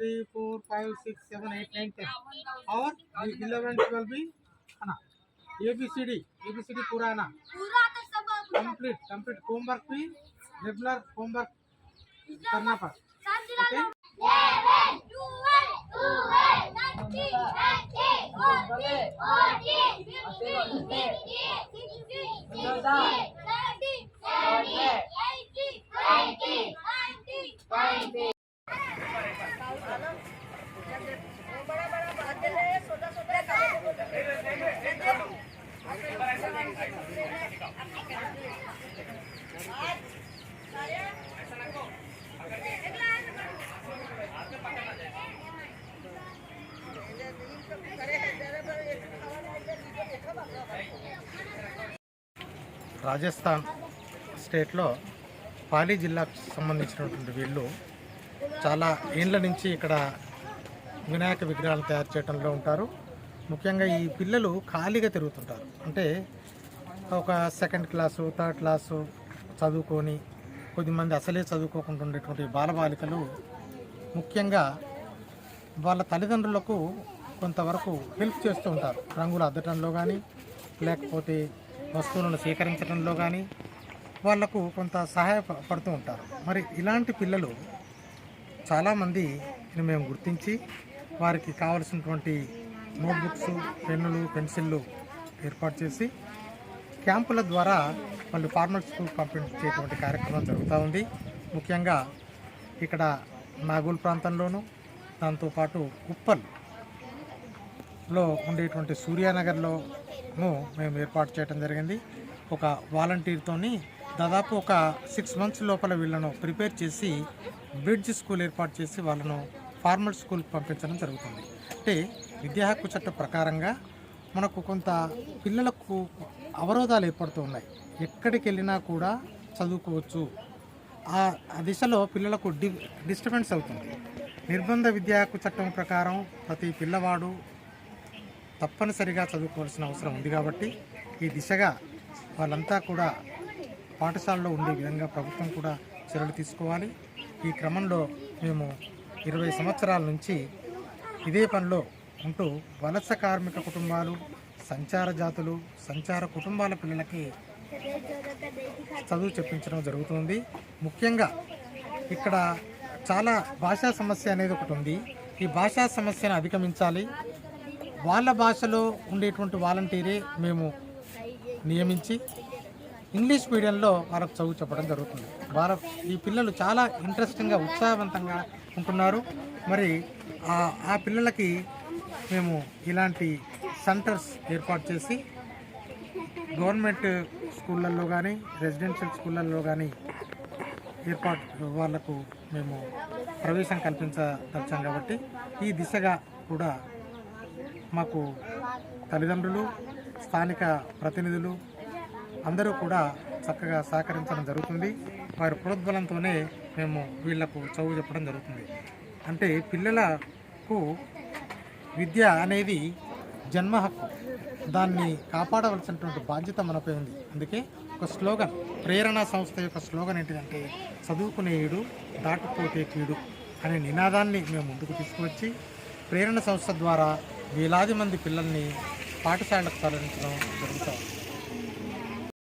Three four five six seven eight nine ten और eleven twelve भी है ना A B C D A B C D पूरा है ना पूरा तो सब कंप्लीट कंप्लीट होमवर्क भी रेगुलर होमवर्क करना पड़ ओके Eleven, రాజస్థాన్ స్టేట్లో పాలీ జిల్లాకు సంబంధించినటువంటి వీళ్ళు చాలా ఏండ్ల నుంచి ఇక్కడ వినాయక విగ్రహాలు తయారు చేయడంలో ఉంటారు. ముఖ్యంగా ఈ పిల్లలు ఖాళీగా తిరుగుతుంటారు. అంటే ఒక సెకండ్ క్లాసు థర్డ్ క్లాసు చదువుకొని కొద్దిమంది అసలే చదువుకోకుండా ఉండేటువంటి బాలబాలికలు ముఖ్యంగా వాళ్ళ తల్లిదండ్రులకు కొంతవరకు హెల్ప్ చేస్తూ ఉంటారు. రంగులు అద్దటంలో కానీ లేకపోతే వస్తువులను సేకరించడంలో కానీ వాళ్ళకు కొంత సహాయపడుతూ ఉంటారు. మరి ఇలాంటి పిల్లలు చాలామంది మేము గుర్తించి వారికి కావలసినటువంటి నోట్బుక్స్ పెన్నులు పెన్సిళ్ళు ఏర్పాటు చేసి క్యాంపుల ద్వారా వాళ్ళు ఫార్మల్ స్కూల్ పంపించేటువంటి కార్యక్రమం జరుగుతూ ఉంది. ముఖ్యంగా ఇక్కడ నాగూల్ ప్రాంతంలోను దాంతోపాటు ఉప్పల్ లో ఉండేటువంటి సూర్యానగర్లోను మేము ఏర్పాటు చేయడం జరిగింది. ఒక వాలంటీర్తోని దాదాపు ఒక సిక్స్ మంత్స్ లోపల వీళ్ళను ప్రిపేర్ చేసి బ్రిడ్జ్ స్కూల్ ఏర్పాటు చేసి వాళ్ళను ఫార్మల్ స్కూల్ పంపించడం జరుగుతుంది. అంటే విద్యా హక్కు చట్టం ప్రకారంగా మనకు కొంత పిల్లలకు అవరోధాలు ఏర్పడుతూ ఉన్నాయి. ఎక్కడికి వెళ్ళినా కూడా చదువుకోవచ్చు. ఆ ఆ దిశలో పిల్లలకు డి డిస్టర్బెన్స్ అవుతుంది. నిర్బంధ విద్యా హక్కు చట్టం ప్రకారం ప్రతి పిల్లవాడు తప్పనిసరిగా చదువుకోవాల్సిన అవసరం ఉంది కాబట్టి ఈ దిశగా వాళ్ళంతా కూడా పాఠశాలలో ఉండే విధంగా ప్రభుత్వం కూడా చర్యలు తీసుకోవాలి. ఈ క్రమంలో మేము ఇరవై సంవత్సరాల నుంచి ఇదే పనిలో ఉంటూ వలస కార్మిక కుటుంబాలు సంచార జాతులు సంచార కుటుంబాల పిల్లలకి చదువు చెప్పించడం జరుగుతుంది. ముఖ్యంగా ఇక్కడ చాలా భాషా సమస్య అనేది ఒకటి ఉంది. ఈ భాషా సమస్యను అధిగమించాలి. వాళ్ళ భాషలో ఉండేటువంటి వాలంటీరే మేము నియమించి ఇంగ్లీష్ మీడియంలో వాళ్ళకు చదువు చెప్పడం జరుగుతుంది. వాళ్ళ ఈ పిల్లలు చాలా ఇంట్రెస్టింగ్గా ఉత్సాహవంతంగా ఉంటున్నారు. మరి ఆ పిల్లలకి మేము ఇలాంటి సెంటర్స్ ఏర్పాటు చేసి గవర్నమెంట్ స్కూళ్ళల్లో కానీ రెసిడెన్షియల్ స్కూళ్ళల్లో కానీ ఏర్పాటు వాళ్ళకు మేము ప్రవేశం కల్పించదలిచాం కాబట్టి ఈ దిశగా కూడా మాకు తల్లిదండ్రులు స్థానిక ప్రతినిధులు అందరూ కూడా చక్కగా సహకరించడం జరుగుతుంది. వారి ప్రోద్బలంతోనే మేము వీళ్ళకు చదువు చెప్పడం జరుగుతుంది. అంటే పిల్లలకు విద్య అనేది జన్మ హక్కు. దాన్ని కాపాడవలసినటువంటి బాధ్యత మనపై ఉంది. అందుకే ఒక స్లోగన్ ప్రేరణ సంస్థ యొక్క స్లోగన్ ఏంటిదంటే చదువుకునేయుడు దాటుపోతే కీడు అనే నినాదాన్ని మేము ముందుకు తీసుకువచ్చి ప్రేరణ సంస్థ ద్వారా వేలాది మంది పిల్లల్ని పాఠశాలకు తరలించడం జరుగుతుంది